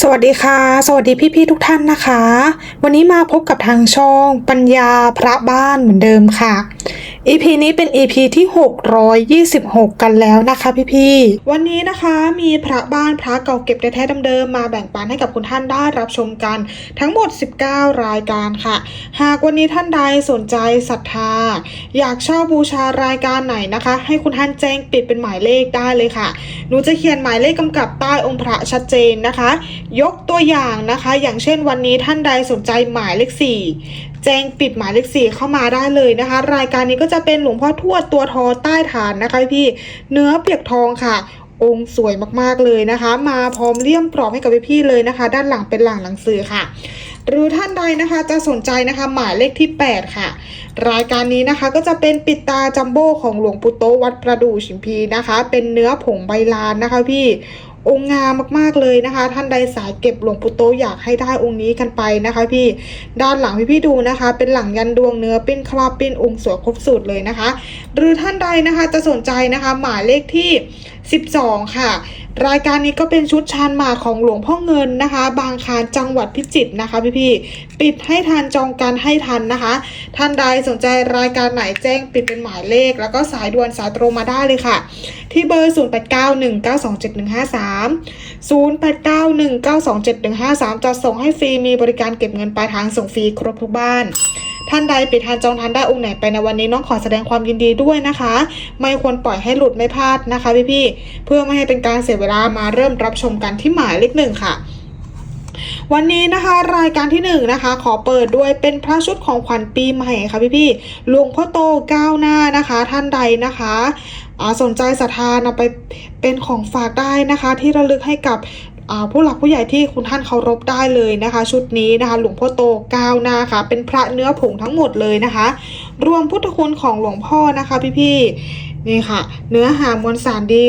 สวัสดีค่ะ สวัสดีพี่ๆทุกท่านนะคะ วันนี้มาพบกับทางช่องปัญญาพระบ้านเหมือนเดิมค่ะ EP นี้เป็น EP ที่ 626 กันแล้วนะคะพี่ๆ วันนี้นะคะมีพระบ้านพระเก่าเก็บแท้ๆเดิมๆมาแบ่งปันให้กับคุณท่านได้รับชมกัน ทั้งหมด 19 รายการค่ะ หากวันนี้ท่านใดสนใจศรัทธา อยากเช่าบูชารายการไหนนะคะ ให้คุณท่านแจ้งปิดเป็นหมายเลขได้เลยค่ะ หนูจะเขียนหมายเลขกำกับใต้องค์พระชัดเจนนะคะ ยกตัวอย่างนะคะ อย่างเช่นวันนี้ท่านใดสนใจหมายเลขสี่ แจ้งปิดหมายเลขสี่เข้ามาได้เลยนะคะ รายการนี้ก็จะเป็นหลวงพ่อทวดตัวทอใต้ฐานนะคะพี่เนื้อเปียกทองค่ะองค์สวยมากๆเลยนะคะ มาพร้อมเลี่ยมพร้อบให้กับพี่ๆเลยนะคะ ด้านหลังเป็นหลังหนังสือค่ะ หรือท่านใดนะคะจะสนใจนะคะหมายเลขที่ 8 ค่ะ รายการนี้นะคะก็จะเป็นปิดตาจัมโบ้ของหลวงปู่โตวัดประดู่ชิมพีนะคะ เป็นเนื้อผงใบลานนะคะพี่องค์งามมากๆเลยนะคะ ท่านใดสายเก็บหลวงปู่โตอยากให้ได้องค์นี้กันไปนะคะ พี่ด้านหลังพี่ๆดูนะคะ เป็นหลังยันดวงเนื้อปิ้นคราบปิ้นองค์สวยครบสูตรเลยนะคะ หรือท่านใดนะคะจะสนใจนะคะ หมายเลขที่ 12 ค่ะ รายการนี้ก็เป็นชุดชานหมากของหลวงพ่อเงินนะคะ บางคานจังหวัดพิจิตรนะคะพี่ๆปิดให้ทันจองกันให้ทันนะคะ ท่านใดสนใจรายการไหนแจ้งปิดเป็นหมายเลข แล้วก็สายด่วนสายตรงมาได้เลยค่ะ ที่เบอร์ 0891927153 0891927153 จะส่งให้ฟรีมีบริการเก็บเงินปลายทางส่งฟรีครบทุกบ้านท่านใดปิดทานจองทานได้องค์ไหนไปในวันนี้น้องขอแสดงความยินดีด้วยนะคะ ไม่ควรปล่อยให้หลุดไม่พลาดนะคะพี่ๆเพื่อไม่ให้เป็นการเสียเวลามาเริ่มรับชมกันที่หมายเลขหนึ่งค่ะวันนี้นะคะรายการที่หนึ่งนะคะ ขอเปิดด้วยเป็นพระชุดของขวัญปีใหม่ค่ะพี่ๆหลวงพ่อโตก้าวหน้านะคะ ท่านใดนะคะสนใจศรัทธานำไปเป็นของฝากได้นะคะ ที่ระลึกให้กับผู้หลักผู้ใหญ่ที่คุณท่านเคารพได้เลยนะคะ ชุดนี้นะคะ หลวงพ่อโตก้าวหน้าค่ะ เป็นพระเนื้อผงทั้งหมดเลยนะคะ รวมพุทธคุณของหลวงพ่อนะคะ พี่ๆนี่ค่ะ เนื้อหามวลสารดี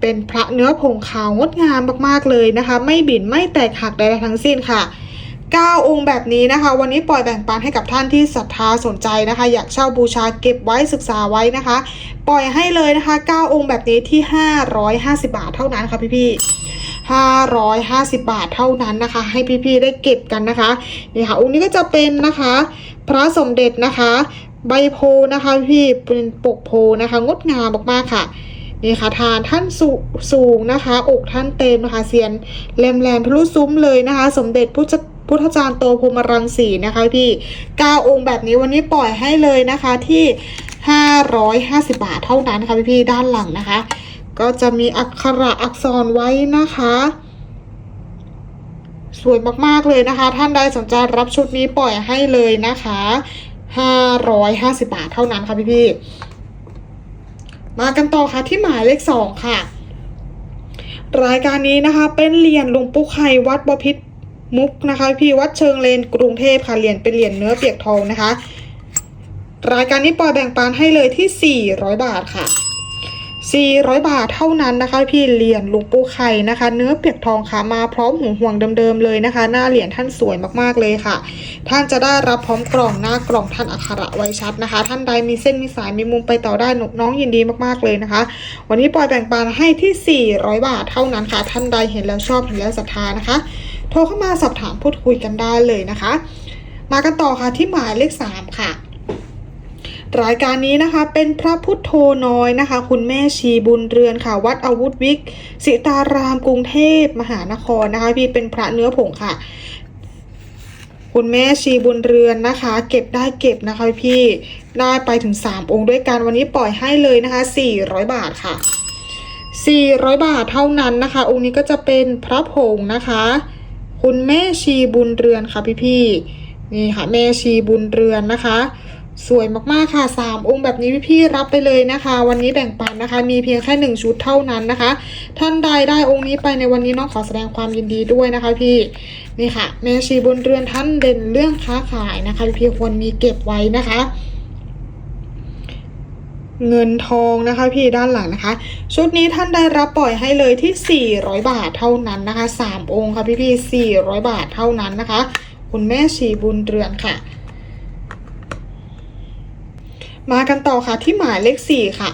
เป็นพระเนื้อผงขาวงดงามมากๆเลยนะคะ ไม่บินไม่แตกหักใดๆทั้งสิ้นค่ะ 9 องค์แบบนี้นะคะ วันนี้ปล่อยแบ่งปันให้กับท่านที่ศรัทธาสนใจนะคะ อยากเช่าบูชาเก็บไว้ศึกษาไว้นะคะ ปล่อยให้เลยนะคะ 9 องค์แบบนี้ที่ 550 บาทเท่านั้นค่ะพี่ๆ550 บาทเท่านั้นนะคะ ให้พี่ๆได้เก็บกันนะคะนี่ค่ะองค์นี้ก็จะเป็นนะคะ พระสมเด็จนะคะ ใบโพนะคะพี่เป็นปกโพนะคะ งดงามมากๆค่ะ นี่ค่ะทานท่านสูสูงนะคะ อกท่านเต็มนะคะเสียนแหลมแหลมทะลุซุ้มเลยนะคะ สมเด็จพุทธพุทธจารย์โตพรมรังสีนะคะพี่ก้าองค์แบบนี้วันนี้ปล่อยให้เลยนะคะที่ 550 บาทเท่านั้นค่ะพี่พี่ด้านหลังนะคะ ก็จะมีอักขระอักษรไว้นะคะ สวยมากๆเลยนะคะ ท่านใดสนใจรับชุดนี้ปล่อยให้เลยนะคะ 550 บาทเท่านั้นค่ะพี่พี่ มากันต่อค่ะที่หมายเลขสองค่ะ รายการนี้นะคะ เป็นเหรียญหลวงปู่ไข่วัดบพิษมุกนะคะ พี่วัดเชิงเลนกรุงเทพค่ะเหรียญเป็นเหรียญเนื้อเปียกทองนะคะ รายการนี้ปล่อยแบ่งปันให้เลยที่ 400 บาทค่ะ 400 บาทเท่านั้นนะคะ พี่เหรียญหลวงปู่ไข่นะคะ เนื้อเปียกทองค่ะมาพร้อมหูห่วงเดิมๆเลยนะคะ หน้าเหรียญท่านสวยมากๆเลยค่ะ ท่านจะได้รับพร้อมกล่องหน้ากล่องท่านอักขระไว้ชัดนะคะ ท่านใดมีเส้นมีสายมีมุมไปต่อได้น้องยินดีมากๆเลยนะคะ วันนี้ปล่อยแบ่งปันให้ที่ 400 บาทเท่านั้นค่ะ ท่านใดเห็นแล้วชอบเห็นแล้วศรัทธานะคะ โทรเข้ามาสอบถามพูดคุยกันได้เลยนะคะ มากันต่อค่ะที่หมายเลข3ค่ะ รายการนี้นะคะเป็นพระพุทโธน้อยนะคะ คุณแม่ชีบุญเรือนค่ะ วัดอาวุธวิกสิตารามกรุงเทพมหานครนะคะ พี่เป็นพระเนื้อผงค่ะ คุณแม่ชีบุญเรือนนะคะ เก็บได้เก็บนะคะพี่ได้ไปถึง 3 องค์ด้วยกันวันนี้ปล่อยให้เลยนะคะ 400 บาทค่ะ 400 บาทเท่านั้นนะคะ องค์นี้ก็จะเป็นพระผงนะคะ คุณแม่ชีบุญเรือนค่ะพี่พี่นี่ค่ะแม่ชีบุญเรือนนะคะ สวยมากๆค่ะสามองค์แบบนี้พี่ๆรับไปเลยนะคะ วันนี้แบ่งปันนะคะ มีเพียงแค่หนึ่งชุดเท่านั้นนะคะ ท่านใดได้องค์นี้ไปในวันนี้น้องขอแสดงความยินดีด้วยนะคะพี่นี่ค่ะแม่ชีบุญเรือนท่านเด่นเรื่องค้าขายนะคะ พี่ควรมีเก็บไว้นะคะ เงินทองนะคะ พี่ด้านหลังนะคะ ชุดนี้ท่านได้รับปล่อยให้เลยที่ 400 บาทเท่านั้นนะคะ 3 องค์ค่ะพี่พี่ๆ400 บาทเท่านั้นนะคะ คุณแม่ชีบุญเรือนค่ะ มากันต่อค่ะที่หมายเลข4ค่ะ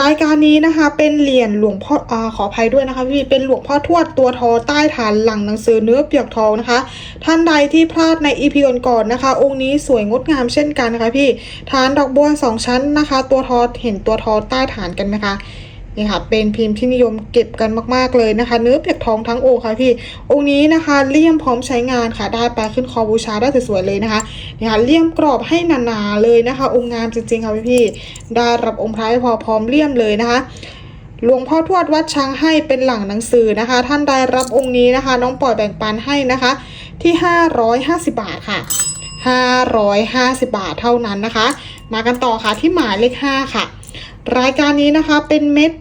รายการนี้นะคะเป็นเหรียญหลวงพ่ออขออภัยด้วยนะคะพี่เป็นหลวงพ่อทวดตัวทอใต้ฐานหลังหนังสือเนื้อเปียกทองนะคะ ท่านใดที่พลาดในอีพีก่อนๆนะคะ องค์นี้สวยงดงามเช่นกันนะคะพี่ฐานดอกบัวสองชั้นนะคะ ตัวทอเห็นตัวทอใต้ฐานกันไหมคะ นี่ค่ะเป็นพิมพ์ที่นิยมเก็บกันมาก ๆ เลยนะคะ เนื้อเปียกทองทั้งองค์ค่ะพี่องค์นี้นะคะเลี่ยมพร้อมใช้งานค่ะ ได้ไปขึ้นคอบูชาได้สวยๆเลยนะคะนี่ค่ะเลี่ยมกรอบให้หนาๆเลยนะคะ องค์งามจริงๆค่ะพี่ได้รับองค์พระให้พอพร้อมเลี่ยมเลยนะคะหลวงพ่อทวดวัดช้างให้เป็นหลังหนังสือนะคะ ท่านใดรับองค์นี้นะคะ น้องปล่อยแบ่งปันให้นะคะ ที่ 550 บาทค่ะ 550 บาทเท่านั้นนะคะ มากันต่อค่ะที่หมายเลข 5 ค่ะ รายการนี้นะคะเป็นเม็ด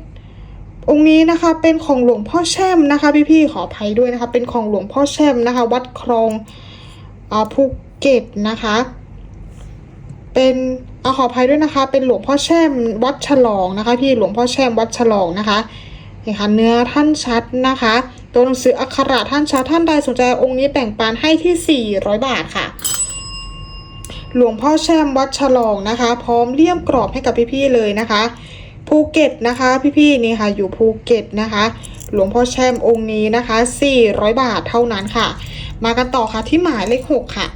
องค์นี้นะคะเป็นของหลวงพ่อแช่มนะคะ พี่ๆขออภัยด้วยนะคะ เป็นของหลวงพ่อแช่มนะคะ วัดคลองอ่าภูเก็ตนะคะ เป็นเอาขออภัยด้วยนะคะ เป็นหลวงพ่อแช่มวัดฉลองนะคะ พี่หลวงพ่อแช่มวัดฉลองนะคะนี่ค่ะเนื้อท่านชัดนะคะ ตัวหนังสืออักขระท่านชัดท่านใดสนใจองค์นี้แบ่งปันให้ที่ 400 บาทค่ะ หลวงพ่อแช่มวัดฉลองนะคะ พร้อมเลี่ยมกรอบให้กับพี่ๆเลยนะคะ ภูเก็ตนะคะพี่ๆนี่ค่ะอยู่ภูเก็ตนะคะ หลวงพ่อแช่มองค์นี้นะคะ 400 บาทเท่านั้นค่ะ มากันต่อค่ะที่หมายเลข 6 ค่ะ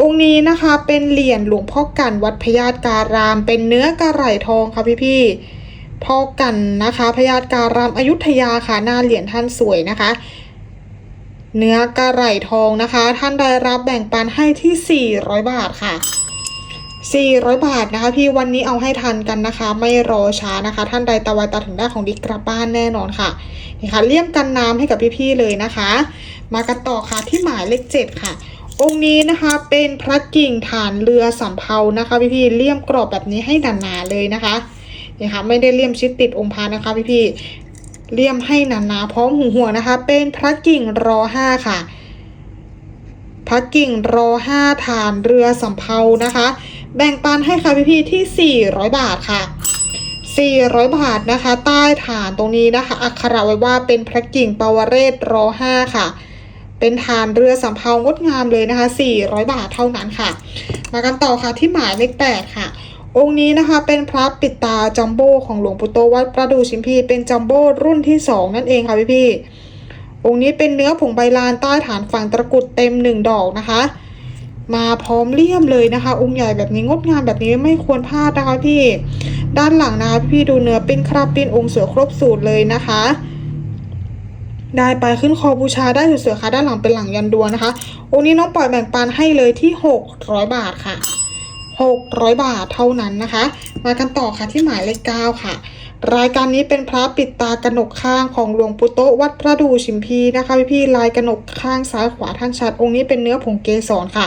องค์นี้นะคะเป็นเหรียญหลวงพ่อกันวัดพญาตการาม เป็นเนื้อกระไหลทองค่ะพี่ๆพ่อกันนะคะพญาตการามอยุธยาค่ะหน้าเหรียญท่านสวยนะคะเนื้อกระไหลทองนะคะ ท่านได้รับแบ่งปันให้ที่ 400 บาทค่ะ 400 บาทนะคะ พี่วันนี้เอาให้ทันกันนะคะ ไม่รอช้านะคะ ท่านใดตะวันตาถึงได้ของดิกกลับบ้านแน่นอนค่ะนี่ค่ะเลี่ยมกันน้ำให้กับพี่ๆเลยนะคะ มากันต่อค่ะที่หมายเลขเจ็ดค่ะ องค์นี้นะคะเป็นพระกิ่งฐานเรือสำเภานะคะพี่ๆเลี่ยมกรอบแบบนี้ให้หนาๆเลยนะคะนี่ค่ะไม่ได้เลี่ยมชิดติดองค์พระนะคะพี่ๆเลี่ยมให้หนาๆพร้อมหูหัวนะคะ เป็นพระกิ่งรอห้าค่ะพระกิ่งรอห้าฐานเรือสำเภานะคะ แบ่งปันให้ค่ะพี่ๆที่ 400 บาทค่ะ 400 บาทนะคะ ใต้ฐานตรงนี้นะคะ อักขระไว้ว่าเป็นพระกิ่งปวเรศรอห้าค่ะ เป็นฐานเรือสำเภางดงามเลยนะคะ 400 บาทเท่านั้นค่ะ มากันต่อค่ะที่หมายเลข8ค่ะ องค์นี้นะคะเป็นพระปิดตาจัมโบ้ของหลวงปู่โตวัดประดูชิมพีเป็นจัมโบ้รุ่นที่2นั่นเองค่ะพี่ๆองค์นี้เป็นเนื้อผงใบลานใต้ฐานฝั่งตะกุดเต็มหนึ่งดอกนะคะ มาพร้อมเลี่ยมเลยนะคะ องค์ใหญ่แบบนี้งดงามแบบนี้ไม่ควรพลาดนะคะพี่ ด้านหลังนะคะพี่ดูเนื้อเป็นคราบเป็นองค์เสือครบสูตรเลยนะคะ ได้ไปขึ้นคอบูชาได้สวยๆค่ะ ด้านหลังเป็นหลังยันดวงนะคะ องค์นี้น้องปล่อยแบ่งปันให้เลยที่ 600 บาทค่ะ 600 บาทเท่านั้นนะคะ มากันต่อค่ะที่หมายเลข9ค่ะ รายการนี้เป็นพระปิดตากระหนกข้างของหลวงปู่โตวัดพระดูชิมพีนะคะพี่พี่ๆลายกระหนกข้างซ้ายขวาท่านชัดองค์นี้เป็นเนื้อผงเกสรค่ะ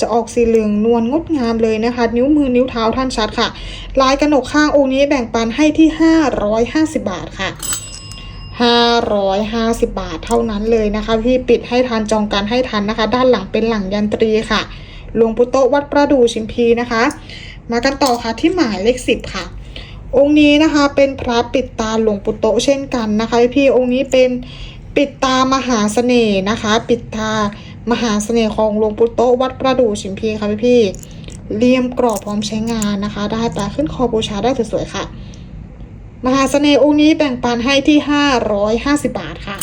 จะออกสีเหลืองนวลงดงามเลยนะคะ นิ้วมือนิ้วเท้าท่านชัดค่ะ ลายกระหนกข้างองค์นี้แบ่งปันให้ที่ 550 บาทค่ะ550 บาทเท่านั้นเลยนะคะ พี่ปิดให้ทันจองกันให้ทันนะคะ ด้านหลังเป็นหลังยันตรีค่ะหลวงปู่โตวัดประดูชิมพีนะคะ มากันต่อค่ะที่หมายเลขสิบค่ะ องค์นี้นะคะเป็นพระปิดตาหลวงปู่โตเช่นกันนะคะพี่องค์นี้เป็นปิดตามหาเสน่ห์นะคะ ปิดตามหาเสน่ห์ของหลวงปู่โตวัดประดูชิมพีค่ะพี่พี่เลี่ยมกรอบพร้อมใช้งานนะคะ ได้ปลาขึ้นคอบูชาได้สวยๆค่ะ มหาเสน่ห์องค์นี้แบ่งปันให้ที่550บาทค่ะ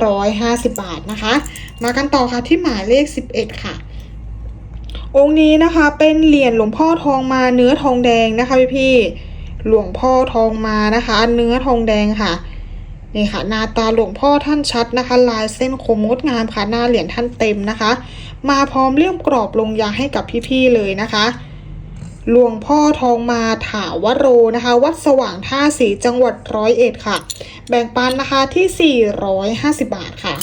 550บาทนะคะ มากันต่อค่ะที่หมายเลข11ค่ะ องค์นี้นะคะเป็นเหรียญหลวงพ่อทองมาเนื้อทองแดงนะคะพี่พี่หลวงพ่อทองมานะคะเนื้อทองแดงค่ะนี่ค่ะหน้าตาหลวงพ่อท่านชัดนะคะ ลายเส้นคมงดงามค่ะหน้าเหรียญท่านเต็มนะคะ มาพร้อมเลี่ยมกรอบลงยาให้กับพี่ๆเลยนะคะ หลวงพ่อทองมาถาวโรนะคะ วัดสว่างท่าสีจังหวัดร้อยเอ็ดค่ะ แบ่งปันนะคะที่ 450 บาทค่ะ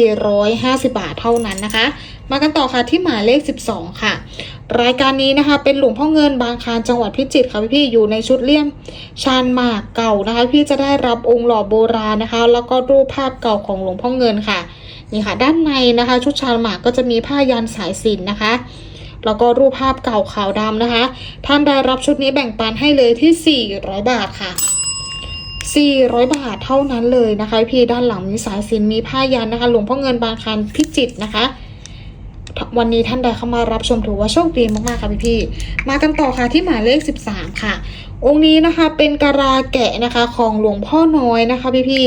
450 บาทเท่านั้นนะคะ มากันต่อค่ะที่หมายเลข 12 ค่ะ รายการนี้นะคะ เป็นหลวงพ่อเงินบางคานจังหวัดพิจิตรค่ะพี่ๆอยู่ในชุดเลี่ยมชานหมากเก่านะคะ พี่จะได้รับองค์หล่อโบราณนะคะ แล้วก็รูปภาพเก่าของหลวงพ่อเงินค่ะนี่ค่ะ ด้านในนะคะ ชุดชานหมากก็จะมีผ้ายันสายสินนะคะแล้วก็รูปภาพเก่าขาวดำนะคะ ท่านได้รับชุดนี้แบ่งปันให้เลยที่ 400 บาทค่ะ 400 บาทเท่านั้นเลยนะคะ พี่ด้านหลังมีสายสินมีผ้ายันนะคะ หลวงพ่อเงินบางคลันพิจิตรนะคะ วันนี้ท่านใดเข้ามารับชมถือว่าโชคดีมากๆค่ะพี่พี่ๆมากันต่อค่ะที่หมายเลข 13 ค่ะ องค์นี้นะคะเป็นการาแกะนะคะของหลวงพ่อน้อยนะคะพี่พี่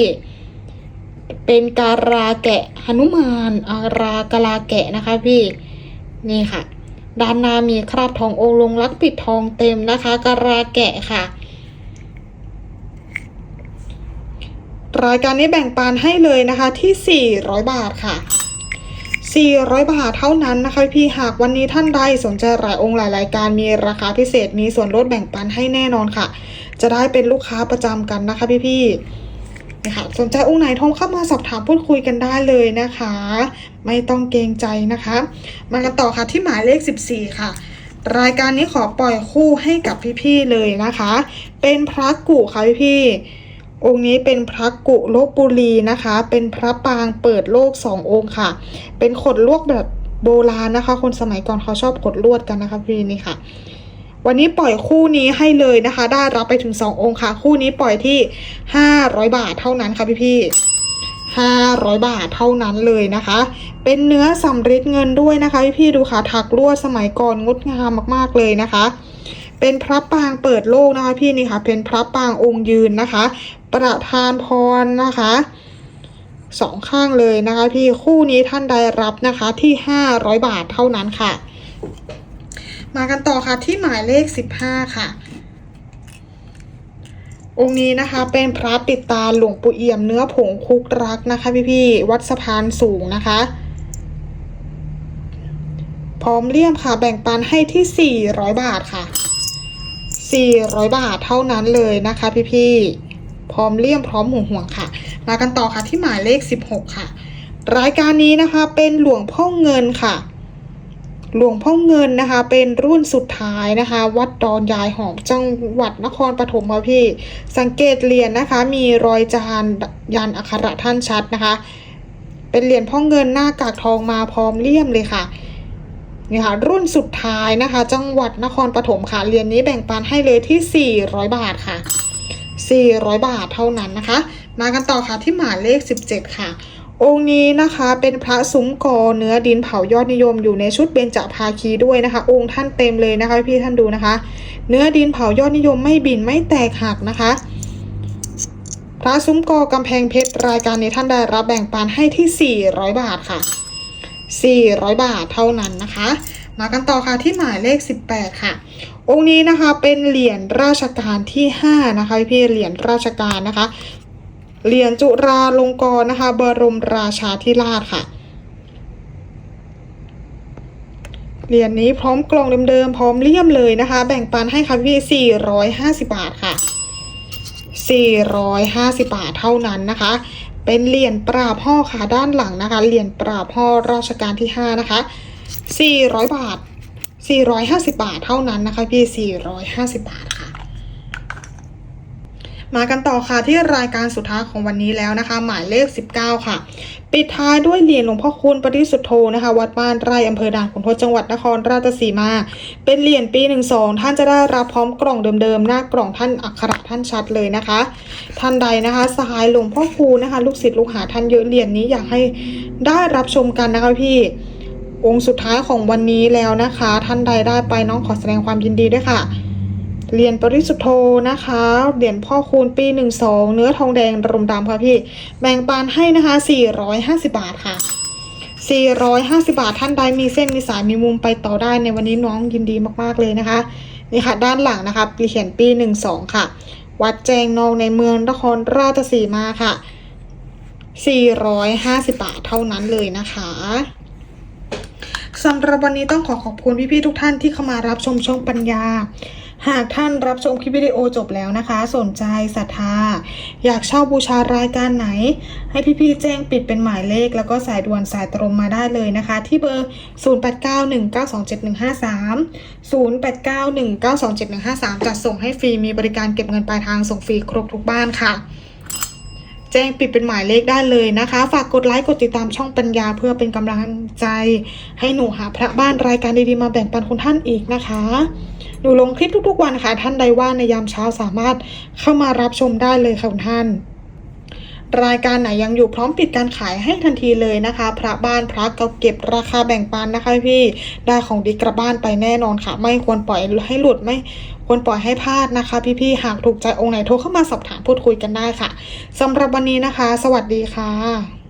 ๆเป็นการาแกะหนุมานอารากาลาแกะนะคะพี่นี่ค่ะ ด้านหน้ามีคราบทององค์ลงรักปิดทองเต็มนะคะการาแกะค่ะรายการนี้แบ่งปันให้เลยนะคะที่ 400 บาทค่ะ 400 บาทเท่านั้นนะคะพี่หากวันนี้ท่านใดสนใจหลายองค์หลายรายการมีราคาพิเศษมีส่วนลดแบ่งปันให้แน่นอนค่ะ จะได้เป็นลูกค้าประจำกันนะคะพี่พี่นะคะสนใจองค์ไหนโทรเข้ามาสอบถามพูดคุยกันได้เลยนะคะ ไม่ต้องเกรงใจนะคะ มากันต่อค่ะที่หมายเลข 14 ค่ะ รายการนี้ขอปล่อยคู่ให้กับพี่ๆเลยนะคะ เป็นพระกุค่ะพี่ๆ องค์นี้เป็นพระกุลบบุรีนะคะ เป็นพระปางเปิดโลกสององค์ค่ะ เป็นขดลวดแบบโบราณนะคะ คนสมัยก่อนเขาชอบขดลวดกันนะคะพี่นี่ค่ะ วันนี้ปล่อยคู่นี้ให้เลยนะคะ ได้รับไปถึง 2 องค์ค่ะ คู่นี้ปล่อยที่ 500 บาทเท่านั้นค่ะพี่ๆ500 บาทเท่านั้นเลยนะคะ เป็นเนื้อสำริดเงินด้วยนะคะพี่ๆดูค่ะถักลวดสมัยก่อนงดงามมากๆเลยนะคะ เป็นพระปางเปิดโลกนะคะพี่นี่ค่ะ เป็นพระปางองค์ยืนนะคะ ประทานพรนะคะสองข้างเลยนะคะพี่คู่นี้ท่านใดรับนะคะที่500บาทเท่านั้นค่ะ มากันต่อค่ะที่หมายเลข15ค่ะ องค์นี้นะคะเป็นพระปิดตาหลวงปู่เอี่ยมเนื้อผงคุกรักนะคะ พี่พี่ๆวัดสะพานสูงนะคะ พร้อมเลี่ยมค่ะแบ่งปันให้ที่400บาทค่ะ 400 บาทเท่านั้นเลยนะคะพี่ๆพร้อมเลี่ยมพร้อมห่วงห่วงค่ะ มากันต่อค่ะที่หมายเลข 16 ค่ะ รายการนี้นะคะเป็นหลวงพ่อเงินค่ะหลวงพ่อเงินนะคะ เป็นรุ่นสุดท้ายนะคะ วัดดอนยายหอมจังหวัดนครปฐมค่ะพี่ สังเกตเหรียญนะคะ มีรอยจานยันอักขระท่านชัดนะคะ เป็นเหรียญพ่อเงินหน้ากากทองมาพร้อมเลี่ยมเลยค่ะ นี่ค่ะรุ่นสุดท้ายนะคะ จังหวัดนครปฐมค่ะเรียญนี้แบ่งปันให้เลยที่ 400 บาทค่ะ 400 บาทเท่านั้นนะคะ มากันต่อค่ะที่หมายเลข 17 ค่ะ องค์นี้นะคะเป็นพระซุ้มกอเนื้อดินเผายอดนิยมอยู่ในชุดเบญจภาคีด้วยนะคะ องค์ท่านเต็มเลยนะคะพี่ท่านดูนะคะ เนื้อดินเผายอดนิยมไม่บินไม่แตกหักนะคะพระซุ้มกอกำแพงเพชรรายการนี้ท่านได้รับแบ่งปันให้ที่ 400 บาทค่ะ 400 บาทเท่านั้นนะคะมากันต่อค่ะที่หมายเลข 18 ค่ะ องค์นี้นะคะเป็นเหรียญราชการที่ 5 นะคะพี่เหรียญราชการนะคะ เหรียญจุราลงกรณ์นะคะ บรมราชาธิราชค่ะ เหรียญนี้พร้อมกล่องเดิมๆพร้อมเลี่ยมเลยนะคะ แบ่งปันให้ค่ะพี่ 450 บาทค่ะ 450 บาทเท่านั้นนะคะ เป็นเหรียญปราบห่อค่ะด้านหลังนะคะ เหรียญปราบห่อราชการที่ 5 นะคะ 400 บาท 450 บาทเท่านั้นนะคะพี่ 450 บาท มากันต่อค่ะที่รายการสุดท้ายของวันนี้แล้วนะคะ หมายเลข 19 ค่ะ ปิดท้ายด้วยเหรียญหลวงพ่อคูณปริสุทธโธนะคะ วัดบ้านไร่อำเภอด่านขุนทดจังหวัดนครราชสีมา เป็นเหรียญปี 12 ท่านจะได้รับพร้อมกล่องเดิมๆ หน้ากล่องท่านอักขระท่านชัดเลยนะคะ ท่านใดนะคะสหายหลวงพ่อคูณนะคะ ลูกศิษย์ลูกหาท่านเยอะเหรียญนี้อยากให้ได้รับชมกันนะคะพี่องค์สุดท้ายของวันนี้แล้วนะคะ ท่านใดได้ไปน้องขอแสดงความยินดีด้วยค่ะ เหรียญปริสุทธโธนะคะ เหรียญพ่อคูณปี 12 เนื้อทองแดงรมดำค่ะพี่ แบ่งปันให้นะคะ 450 บาทค่ะ 450 บาทท่านใดมีเส้นมีสายมีมุมไปต่อได้ในวันนี้น้องยินดีมากๆเลยนะคะ นี่ค่ะด้านหลังนะคะเหรียญปี 12 ค่ะ วัดแจงนองในเมืองนครราชสีมาค่ะ 450 บาทเท่านั้นเลยนะคะสำหรับวันนี้ต้องขอขอบคุณพี่ๆทุกท่านที่เข้ามารับชมช่องปัญญา หากท่านรับชมคลิปวิดีโอจบแล้วนะคะ สนใจศรัทธา อยากเช่าบูชารายการไหน ให้พี่ๆแจ้งปิดเป็นหมายเลข แล้วก็สายด่วนสายตรงมาได้เลยนะคะ ที่เบอร์ 0891927153 0891927153 จัดส่งให้ฟรีมีบริการเก็บเงินปลายทางส่งฟรีครบทุกบ้านค่ะ แจ้งปิดเป็นหมายเลขได้เลยนะคะ ฝากกดไลค์กดติดตามช่องปัญญาเพื่อเป็นกำลังใจ ให้หนูหาพระบ้านรายการดีๆมาแบ่งปันคุณท่านอีกนะคะ หนูลงคลิปทุกๆวันค่ะท่านใดว่าในยามเช้าสามารถเข้ามารับชมได้เลยค่ะคุณท่าน รายการไหนยังอยู่พร้อมปิดการขายให้ทันทีเลยนะคะ พระบ้านพระเก่าเก็บราคาแบ่งปันนะคะพี่ได้ของดีกลับบ้านไปแน่นอนค่ะ ไม่ควรปล่อยให้หลุดไม่ควรปล่อยให้พลาดนะคะ พี่ๆหากถูกใจองค์ไหนโทรเข้ามาสอบถามพูดคุยกันได้ค่ะสำหรับวันนี้นะคะ สวัสดีค่ะ